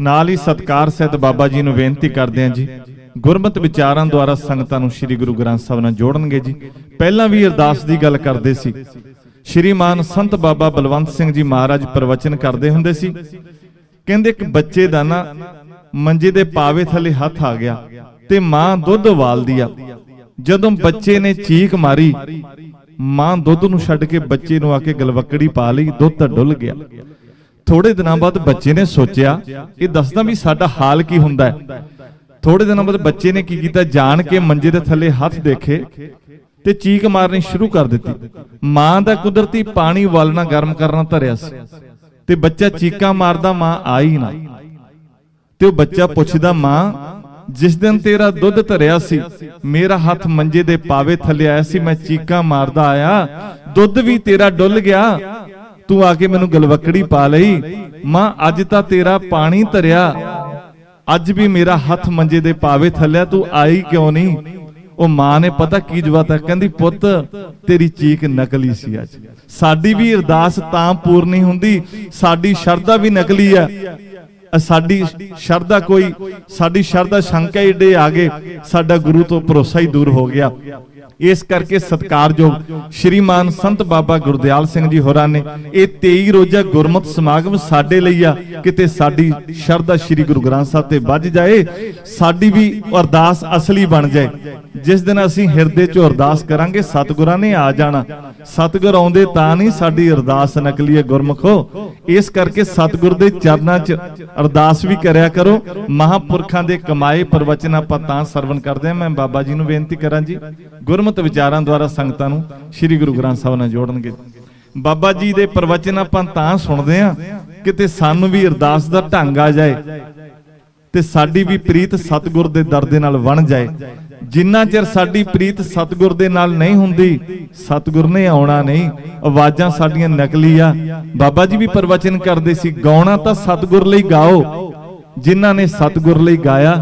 ਨਾਲ ਹੀ ਸਤਕਾਰ ਸਹਿਤ ਬਾਬਾ ਜੀ ਨੂੰ ਬੇਨਤੀ ਕਰਦੇ ਹਾਂ ਜੀ। ਗੁਰਮਤ ਵਿਚਾਰਾਂ ਦੁਆਰਾ ਸੰਗਤਾਂ ਨੂੰ ਸ੍ਰੀ ਗੁਰੂ ਗ੍ਰੰਥ ਸਾਹਿਬ ਨਾਲ ਜੋੜਨਗੇ ਜੀ। ਪਹਿਲਾਂ ਵੀ ਅਰਦਾਸ ਦੀ ਗੱਲ ਕਰਦੇ ਸੀ। ਸ਼੍ਰੀਮਾਨ ਸੰਤ ਬਾਬਾ ਬਲਵੰਤ ਸਿੰਘ ਜੀ ਮਹਾਰਾਜ ਪ੍ਰਵਚਨ ਕਰਦੇ ਹੁੰਦੇ ਸੀ। ਕਹਿੰਦੇ ਇੱਕ ਬੱਚੇ ਦਾ ਨਾ ਮੰਜੇ ਦੇ ਪਾਵੇ ਥੱਲੇ ਹੱਥ ਆ ਗਿਆ ਤੇ ਮਾਂ ਦੁੱਧ ਵਾਲਦੀ ਆ ਜਦੋਂ ਬੱਚੇ ਨੇ ਚੀਕ ਮਾਰੀ, ਮਾਂ ਦੁੱਧ ਨੂੰ ਛੱਡ ਕੇ ਬੱਚੇ ਨੂੰ ਆ ਕੇ ਗਲਵੱਕੜੀ ਪਾ ਲਈ, ਦੁੱਧ ਤਾਂ ਡੁੱਲ ਗਿਆ। ਥੋੜੇ ਦਿਨਾਂ ਬਾਅਦ ਬੱਚੇ ਨੇ ਸੋਚਿਆ ਇਹ ਦੱਸਦਾ ਵੀ ਸਾਡਾ ਹਾਲ ਕੀ ਹੁੰਦਾ ਹੈ। ਥੋੜੇ ਦਿਨਾਂ ਬਾਅਦ ਬੱਚੇ ਨੇ ਕੀ ਕੀਤਾ? ਜਾਣ ਕੇ ਮੰਜੇ ਦੇ ਥੱਲੇ ਹੱਥ ਦੇਖੇ ਤੇ ਚੀਕ ਮਾਰਨੀ ਸ਼ੁਰੂ ਕਰ ਦਿੱਤੀ। ਮਾਂ ਦਾ ਕੁਦਰਤੀ ਪਾਣੀ ਉਬਾਲਣਾ ਗਰਮ ਕਰਨਾ ਧਰਿਆ ਸੀ ਤੇ ਬੱਚਾ ਚੀਕਾਂ ਮਾਰਦਾ ਮਾਂ ਆਈ ਨਾ। ਤੇ ਉਹ ਬੱਚਾ ਪੁੱਛਦਾ, ਮਾਂ, ਜਿਸ ਦਿਨ ਤੇਰਾ ਦੁੱਧ ਧਰਿਆ ਸੀ, ਮੇਰਾ ਹੱਥ ਮੰਜੇ ਦੇ ਪਾਵੇ ਥੱਲੇ ਆਇਆ ਸੀ, ਮੈਂ ਚੀਕਾਂ ਮਾਰਦਾ ਆਇਆ, ਦੁੱਧ ਵੀ ਤੇਰਾ ਡੁੱਲ ਗਿਆ ਤੂੰ ਆ ਕੇ ਮੈਨੂੰ ਗਲਵੱਕੜੀ ਪਾ ਲਈ। ਮਾਂ, ਅੱਜ ਤਾਂ ਤੇਰਾ ਪਾਣੀ ਧਰਿਆ। ਅੱਜ ਵੀ ਮੇਰਾ ਹੱਥ ਮੰਜੇ ਦੇ ਪਾਵੇ ਥੱਲੇ ਤੂੰ ਆਈ ਕਿਉਂ ਨਹੀਂ? ਉਹ ਮਾਂ ਨੇ ਪਤਾ ਕੀ ਜਵਾਬ ਹੈ ਕਹਿੰਦੀ, ਪੁੱਤ, ਤੇਰੀ ਚੀਕ ਨਕਲੀ ਸੀ ਅੱਜ। ਸਾਡੀ ਵੀ ਅਰਦਾਸ ਤਾਂ ਪੂਰਨੀ ਹੁੰਦੀ, ਸਾਡੀ ਸ਼ਰਧਾ ਵੀ ਨਕਲੀ ਆ। ਸਾਡੀ ਸ਼ਰਧਾ ਕੋਈ, ਸਾਡੀ ਸ਼ਰਧਾ ਸ਼ੰਕਾ ਏਡੇ ਆ ਗਏ, ਸਾਡਾ ਗੁਰੂ ਤੋਂ ਭਰੋਸਾ ਹੀ ਦੂਰ ਹੋ ਗਿਆ। ਇਸ ਕਰਕੇ ਸਤਿਕਾਰਯੋਗ ਸ਼੍ਰੀਮਾਨ ਸੰਤ ਬਾਬਾ ਗੁਰਦਿਆਲ ਸਿੰਘ ਜੀ ਹੋਰਾਂ ਨੇ ਇਹ 23 ਰੋਜ਼ਾ ਗੁਰਮਤ ਸਮਾਗਮ ਸਾਡੇ ਲਈ ਆ, ਕਿਤੇ ਸਾਡੀ ਸ਼ਰਧਾ ਸ਼੍ਰੀ ਗੁਰੂ ਗ੍ਰੰਥ ਸਾਹਿਬ ਤੇ ਵੱਜ ਜਾਏ, ਸਾਡੀ ਵੀ ਅਰਦਾਸ ਅਸਲੀ ਬਣ ਜਾਏ। ਜਿਸ ਦਿਨ ਅਸੀਂ ਹਿਰਦੇ 'ਚ ਅਰਦਾਸ ਕਰਾਂਗੇ, ਸਤਿਗੁਰਾਂ ਨੇ ਆ ਜਾਣਾ। ਸਤਿਗੁਰ ਆਉਂਦੇ ਤਾਂ ਨਹੀਂ ਸਾਡੀ ਅਰਦਾਸ ਨਕਲੀ ਹੈ, ਗੁਰਮਖੋ। ਇਸ ਕਰਕੇ ਸਤਿਗੁਰ ਦੇ ਚਰਨਾਂ 'ਚ ਅਰਦਾਸ ਵੀ ਕਰਿਆ ਕਰੋ। ਮਹਾਪੁਰਖਾਂ ਦੇ ਕਮਾਏ ਪ੍ਰਵਚਨ ਆਪਾਂ ਤਾਂ ਸਰਵਣ ਕਰਦੇ ਹਾਂ। ਮੈਂ ਬਾਬਾ ਜੀ ਨੂੰ ਬੇਨਤੀ ਕਰਾਂ ਜੀ, ਗੁਰਮਤ ਵਿਚਾਰਾਂ ਦੁਆਰਾ ਸੰਗਤਾਂ ਨੂੰ ਸ੍ਰੀ ਗੁਰੂ ਗ੍ਰੰਥ ਸਾਹਿਬ ਨਾਲ ਜੋੜਨਗੇ। ਬਾਬਾ ਜੀ ਦੇ ਪ੍ਰਵਚਨ ਆਪਾਂ ਤਾਂ ਸੁਣਦੇ ਹਾਂ, ਕਿਤੇ ਸਾਨੂੰ ਵੀ ਅਰਦਾਸ ਦਾ ਢੰਗ ਆ ਜਾਏ ਤੇ ਸਾਡੀ ਵੀ ਪ੍ਰੀਤ ਸਤਿਗੁਰ ਦੇ ਦਰ ਦੇ ਨਾਲ ਬਣ ਜਾਏ। ਜਿੰਨਾ ਚਿਰ ਸਾਡੀ ਪ੍ਰੀਤ ਸਤਿਗੁਰ ਦੇ ਨਾਲ ਨਹੀਂ ਹੁੰਦੀ, ਸਤਿਗੁਰ ਨੇ ਆਉਣਾ ਨਹੀਂ। ਆਵਾਜ਼ਾਂ ਸਾਡੀਆਂ ਨਕਲੀ ਆ। ਬਾਬਾ ਜੀ ਵੀ ਪ੍ਰਵਚਨ ਕਰਦੇ ਸੀ, ਗਾਉਣਾ ਤਾਂ ਸਤਿਗੁਰ ਲਈ ਗਾਓ। ਜਿਨ੍ਹਾਂ ਨੇ ਸਤਿਗੁਰ ਲਈ ਗਾਇਆ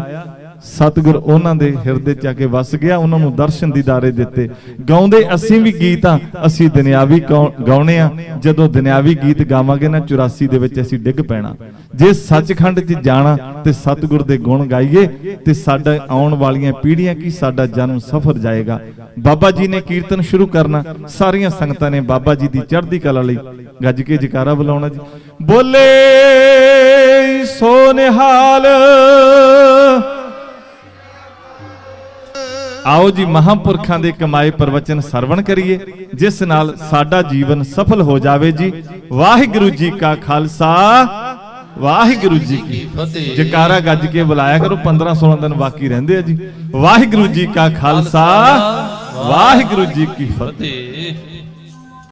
ਸਤਿਗੁਰ ਉਹਨਾਂ ਦੇ ਹਿਰਦੇ ਚ ਆ ਕੇ ਵਸ ਗਿਆ, ਉਹਨਾਂ ਨੂੰ ਦਰਸ਼ਨ ਦੀਦਾਰੇ ਦਿੱਤੇ। ਗਾਉਂਦੇ ਅਸੀਂ ਵੀ ਗੀਤ ਆ, ਅਸੀਂ ਦੁਨਿਆਵੀ ਗਾਉਣੇ ਆ। ਜਦੋਂ ਦੁਨਿਆਵੀ ਗੀਤ ਗਾਵਾਂਗੇ ਨਾ 84 ਦੇ ਵਿੱਚ ਅਸੀਂ ਡਿੱਗ ਪੈਣਾ। ਜੇ ਸੱਚਖੰਡ 'ਚ ਜਾਣਾ ਤੇ ਸਤਿਗੁਰ ਦੇ ਗੁਣ ਗਾਈਏ, ਤੇ ਸਾਡਾ ਆਉਣ ਵਾਲੀਆਂ ਪੀੜ੍ਹੀਆਂ ਕੀ ਸਾਡਾ ਜਨਮ ਸਫਰ ਜਾਏਗਾ? ਬਾਬਾ ਜੀ ਨੇ ਕੀਰਤਨ ਸ਼ੁਰੂ ਕਰਨਾ। ਸਾਰੀਆਂ ਸੰਗਤਾਂ ਨੇ ਬਾਬਾ ਜੀ ਦੀ ਚੜ੍ਹਦੀ ਕਲਾ ਲਈ ਗੱਜ ਕੇ ਜਕਾਰਾ ਬੁਲਾਉਣਾ ਜੀ। ਬੋਲੇ ਸੋ ਨਿਹਾਲ ਆਓ ਜੀ ਮਹਾਪੁਰਖਾਂ ਦੇ ਕਮਾਏ ਪ੍ਰਵਚਨ ਸਰਵਣ ਕਰੀਏ, ਜਿਸ ਨਾਲ ਸਾਡਾ ਜੀਵਨ ਸਫਲ ਹੋ ਜਾਵੇ ਜੀ। ਵਾਹਿਗੁਰੂ ਜੀ ਕਾ ਖਾਲਸਾ, ਵਾਹਿਗੁਰੂ ਜੀ ਕੀ ਫਤਿਹ। ਜਕਾਰਾ ਗੱਜ ਕੇ ਬੁਲਾਇਆ ਕਰੋ 15 16 ਦਿਨ ਬਾਕੀ ਰਹਿੰਦੇ ਆ ਜੀ। ਵਾਹਿਗੁਰੂ ਜੀ ਕਾ ਖਾਲਸਾ, ਵਾਹਿਗੁਰੂ ਜੀ ਕੀ ਫਤਿਹ।